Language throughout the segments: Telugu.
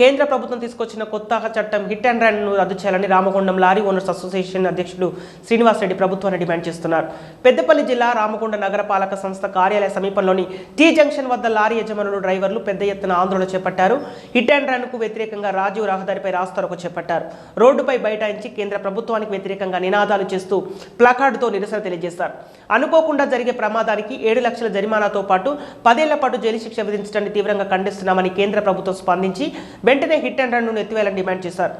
కేంద్ర ప్రభుత్వం తీసుకొచ్చిన కొత్త చట్టం హిట్ అండ్ రన్ను రద్దు చేయాలని రామగుండం లారీ ఓనర్స్ అసోసియేషన్ అధ్యక్షులు శ్రీనివాస్ రెడ్డి ప్రభుత్వాన్ని డిమాండ్ చేస్తున్నారు. పెద్దపల్లి జిల్లా రామగుండ నగరపాలక సంస్థ కార్యాలయ సమీపంలోని టీ జంక్షన్ వద్ద లారీ యజమానులు డ్రైవర్లు పెద్ద ఎత్తున ఆందోళన చేపట్టారు. హిట్ అండ్ రన్కు వ్యతిరేకంగా రాజీవ్ రహదారిపై రాస్తారోకు చేపట్టారు. రోడ్డుపై బైఠాయించి కేంద్ర ప్రభుత్వానికి వ్యతిరేకంగా నినాదాలు చేస్తూ ప్లకార్డుతో నిరసన తెలియజేశారు. అనుకోకుండా జరిగే ప్రమాదానికి ఏడు లక్షల జరిమానాతో పాటు పదేళ్ళ పాటు జైలు శిక్ష విధించడాన్ని తీవ్రంగా ఖండిస్తున్నామని కేంద్ర ప్రభుత్వం స్పందించి వెంటనే హిట్ అండ్ రన్ను ఎత్తివేయాలని డిమాండ్ చేశారు.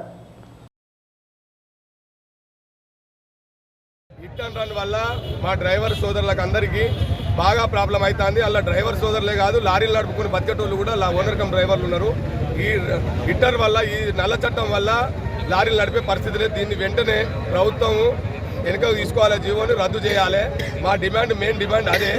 హిట్ అండ్ రన్ వల్ల మా డ్రైవర్ సోదరులకు అందరికీ బాగా ప్రాబ్లం అవుతుంది అలా డ్రైవర్ సోదరులే కాదు లారీలు నడుపుకుని బతికేటోళ్ళు కూడా ఓనర్ కమ్ డ్రైవర్లు ఉన్నారు. ఈ హిట్టర్ వల్ల ఈ నల్ల చట్టం వల్ల లారీలు నడిపే పరిస్థితి లేదు. దీన్ని వెంటనే ప్రభుత్వం వెనుక తీసుకోవాలి జీవోని రద్దు చేయాలి. మా డిమాండ్ మెయిన్ డిమాండ్ అదే.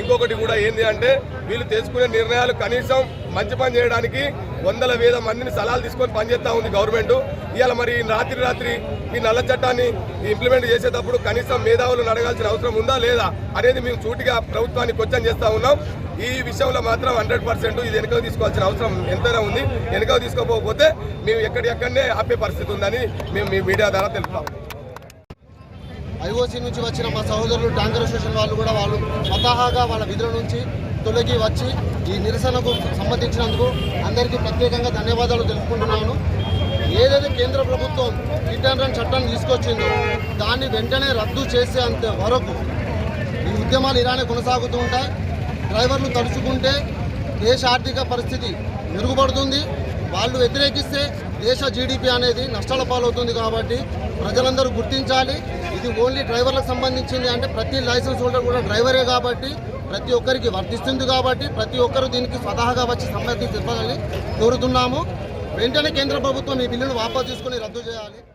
ఇంకొకటి కూడా ఏంది అంటే వీళ్ళు తీసుకునే నిర్ణయాలు కనీసం మంచి పని చేయడానికి వందల వేల మందిని సలహాలు తీసుకొని పనిచేస్తూ ఉంది గవర్నమెంట్. ఇవాళ మరి రాత్రి రాత్రి ఈ నల్ల చట్టాన్ని ఇంప్లిమెంట్ చేసేటప్పుడు కనీసం మేధావులను అడగాల్సిన అవసరం ఉందా లేదా అనేది మేము చూటిగా ప్రభుత్వాన్ని క్వశ్చన్ చేస్తూ ఉన్నాం. ఈ విషయంలో మాత్రం హండ్రెడ్ పర్సెంట్ ఇది వెనుకకు తీసుకోవాల్సిన అవసరం ఎంతైనా ఉంది. వెనుకకు తీసుకోకపోతే మేము ఎక్కడికక్కడనే ఆపే పరిస్థితి ఉందని మేము మీ మీడియా ద్వారా తెలుపుతాం. ఐఓసీ నుంచి వచ్చిన మా సహోదరులు ట్యాంకర్ అసోసియేషన్ వాళ్ళు కూడా వాళ్ళు స్వతహాగా వాళ్ళ విధుల నుంచి తొలగి వచ్చి ఈ నిరసనకు సంబంధించినందుకు అందరికీ ప్రత్యేకంగా ధన్యవాదాలు తెలుపుకుంటున్నాను. ఏదైతే కేంద్ర ప్రభుత్వం హిట్ అండ్ రన్ చట్టాన్ని తీసుకొచ్చిందో దాన్ని వెంటనే రద్దు చేసేంత వరకు ఈ ఉద్యమాలు ఇలానే కొనసాగుతూ ఉంటాయి. డ్రైవర్లు తడుచుకుంటే దేశ ఆర్థిక పరిస్థితి మెరుగుపడుతుంది. వాళ్ళు వ్యతిరేకిస్తే దేశ జీడిపి అనేది నష్టాల పాలవుతుంది కాబట్టి ప్రజలందరూ గుర్తించాలి. ఇది ఓన్లీ డ్రైవర్లకు సంబంధించింది అంటే ప్రతి లైసెన్స్ హోల్డర్ కూడా డ్రైవరే కాబట్టి ప్రతి ఒక్కరికి వర్తిస్తుంది కాబట్టి ప్రతి ఒక్కరు దీనికి స్వతహాగా వచ్చి సమ్మతి చెప్పాలని కోరుతున్నాము. వెంటనే కేంద్ర ప్రభుత్వం ఈ బిల్లును వాపసు తీసుకుని రద్దు చేయాలి.